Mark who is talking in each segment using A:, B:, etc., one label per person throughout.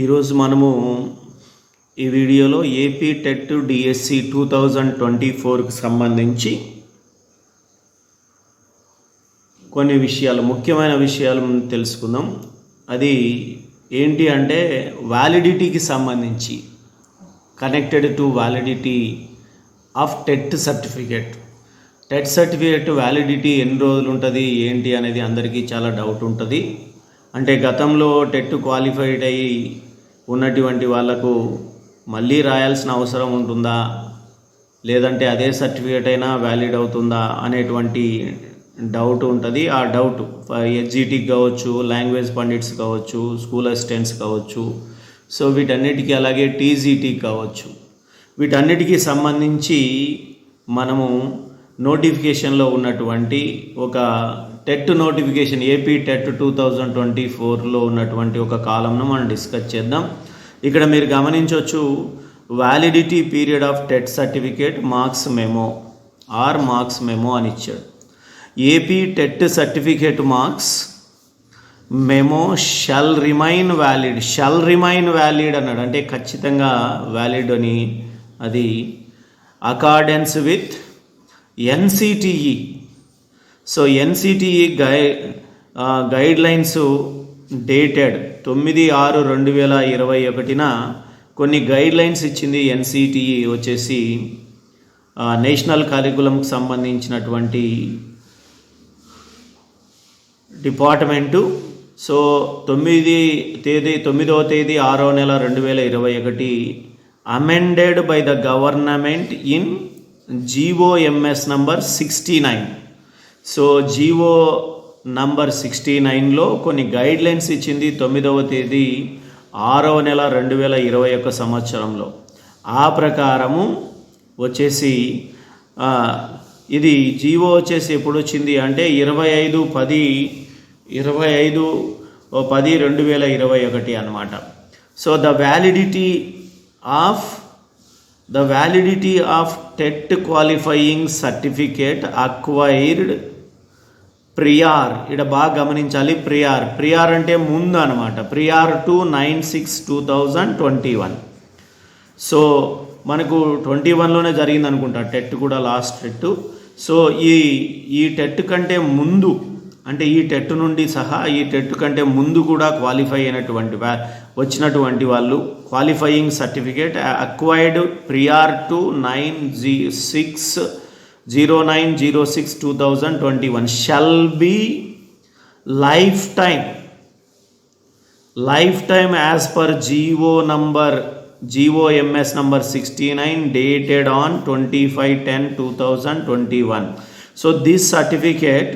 A: ఈరోజు మనము ఈ వీడియోలో AP TET DSC two thousand twenty ఫోర్కి సంబంధించి కొన్ని విషయాలు ముఖ్యమైన విషయాలు తెలుసుకుందాం అది ఏంటి అంటే వ్యాలిడిటీకి సంబంధించి connected to validity of TET certificate TET certificate validity ఎన్ని రోజులు ఉంటుంది ఏంటి అనేది అందరికీ చాలా డౌట్ ఉంటుంది అంటే గతంలో టెట్ క్వాలిఫైడ్ అయ్యి ఉన్నటువంటి వాళ్లకు మళ్ళీ రాయాల్సిన అవసరం ఉంటుందా లేదంటే అదే సర్టిఫికేట్ అయినా వ్యాలిడ్ అవుతుందా అనేటువంటి డౌట్ ఉంటుంది ఆ డౌట్ ఎస్జిటికి కావచ్చు లాంగ్వేజ్ పండిట్స్ కావచ్చు స్కూల్ అసిస్టెంట్స్ కావచ్చు సో వీటన్నిటికీ అలాగే టీజీటీ కావచ్చు వీటన్నిటికీ సంబంధించి మనము నోటిఫికేషన్లో ఉన్నటువంటి ఒక TET notification AP TET two thousand twenty ఫోర్లో ఉన్నటువంటి ఒక కాలంను మనం డిస్కస్ చేద్దాం ఇక్కడ మీరు గమనించవచ్చు validity period of TET certificate marks memo or marks memo అని ఇచ్చాడు AP TET certificate marks memo shall remain valid shall remain valid అన్నాడు అంటే ఖచ్చితంగా వ్యాలిడ్ అని అది accordance with NCTE so NCTE guy guidelines dated తొమ్మిది ఆరు రెండు వేల ఇరవై ఒకటిన కొన్ని గైడ్ లైన్స్ ఇచ్చింది ఎన్సిటిఈ వచ్చేసి నేషనల్ కరికులంకి సంబంధించినటువంటి డిపార్ట్మెంటు సో తొమ్మిది తేదీ తొమ్మిదవ తేదీ ఆరో నెల రెండు వేల ఇరవై ఒకటి amended by the government in GOMS number sixty nine so GO number sixty నైన్లో కొన్ని గైడ్ లైన్స్ ఇచ్చింది తొమ్మిదవ తేదీ ఆరవ నెల రెండు వేల ఇరవై ఒక్క సంవత్సరంలో ఆ ప్రకారము వచ్చేసి ఇది జీవో వచ్చేసి ఎప్పుడు వచ్చింది అంటే ఇరవై ఐదు పది ఇరవై ఐదు పది రెండు వేల ఇరవై ఒకటి అనమాట so the validity of the validity of TET qualifying certificate acquired prior ఇక్కడ బాగా గమనించాలి ప్రియార్ ప్రియార్ అంటే ముందు అనమాట prior to nine six two thousand twenty one so మనకు ట్వంటీ వన్లోనే జరిగింది అనుకుంటా టెట్ కూడా లాస్ట్ టెట్ సో ఈ ఈ టెట్ కంటే ముందు అంటే ఈ టెట్ నుండి సహా ఈ టెట్ కంటే ముందు కూడా క్వాలిఫై అయినటువంటి వచ్చినటువంటి వాళ్ళు qualifying certificate uh, acquired prior to 9 0906 2021 shall be lifetime lifetime as per GO number GOMS number 69 dated on 25 10 2021 so this certificate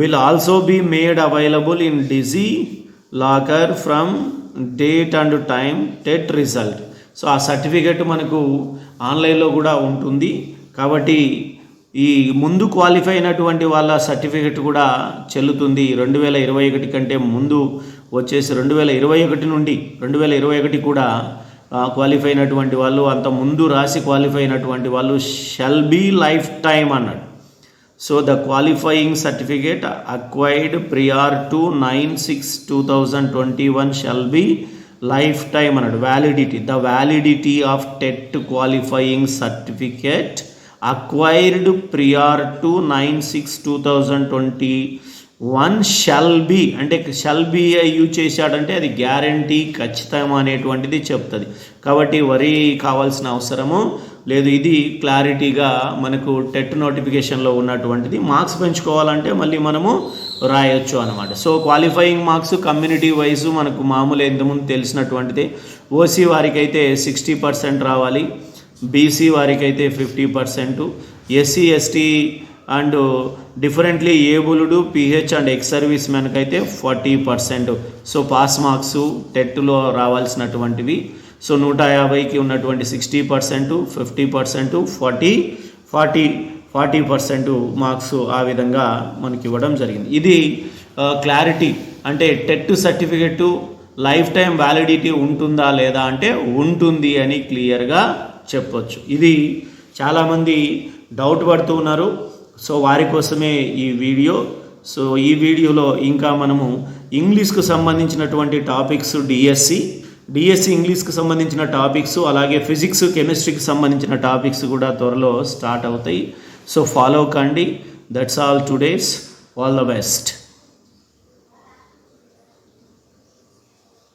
A: will also be made available in dizzy locker from date and time TET result so ఆ certificate మనకు ఆన్లైన్లో కూడా ఉంటుంది కాబట్టి ఈ ముందు qualify అయినటువంటి వాళ్ళ సర్టిఫికెట్ కూడా చెల్లుతుంది రెండు వేల ఇరవై ఒకటి కంటే ముందు వచ్చేసి రెండు వేల ఇరవై ఒకటి నుండి రెండు వేల ఇరవై ఒకటి కూడా క్వాలిఫై అయినటువంటి వాళ్ళు అంత ముందు రాసి క్వాలిఫై అయినటువంటి వాళ్ళు షెల్ బీ లైఫ్ టైం అన్నాడు So the qualifying certificate acquired prior to 9/6/2021 shall be lifetime and validity. The validity of TET qualifying certificate acquired prior to 9/6/2020 one shall be అంటే షల్ బీ యూజ్ చేశాడంటే అది guarantee ఖచ్చితం అనేటువంటిది చెప్తుంది కాబట్టి వరి కావాల్సిన అవసరము లేదు ఇది క్లారిటీగా మనకు టెట్ నోటిఫికేషన్లో ఉన్నటువంటిది మార్క్స్ పెంచుకోవాలంటే మళ్ళీ మనము రాయొచ్చు అనమాట so qualifying marks community wise మనకు మామూలు ఇంతకుముందు తెలిసినటువంటిది ఓసీ వారికి అయితే సిక్స్టీ పర్సెంట్ రావాలి బీసీ వారికి అయితే fifty percent SC ST and differently abled PH and ex service మ్యాన్కి అయితే forty percent so pass marks టెట్లో రావాల్సినటువంటివి సో నూట యాభైకి ఉన్నటువంటి sixty percent fifty percent forty forty forty percent marks ఆ విధంగా మనకి ఇవ్వడం జరిగింది ఇది క్లారిటీ అంటే TET certificate lifetime validity ఉంటుందా లేదా అంటే ఉంటుంది అని క్లియర్గా చెప్పొచ్చు ఇది చాలామంది డౌట్ పడుతూ ఉన్నారు సో వారి కోసమే ఈ వీడియో సో ఈ వీడియోలో ఇంకా మనము ఇంగ్లీష్కు సంబంధించినటువంటి టాపిక్స్ డిఎస్సి డిఎస్సి ఇంగ్లీష్కి సంబంధించిన టాపిక్స్ అలాగే ఫిజిక్స్ కెమిస్ట్రీకి సంబంధించిన టాపిక్స్ కూడా త్వరలో స్టార్ట్ అవుతాయి సో ఫాలో కండి that's all today's all the best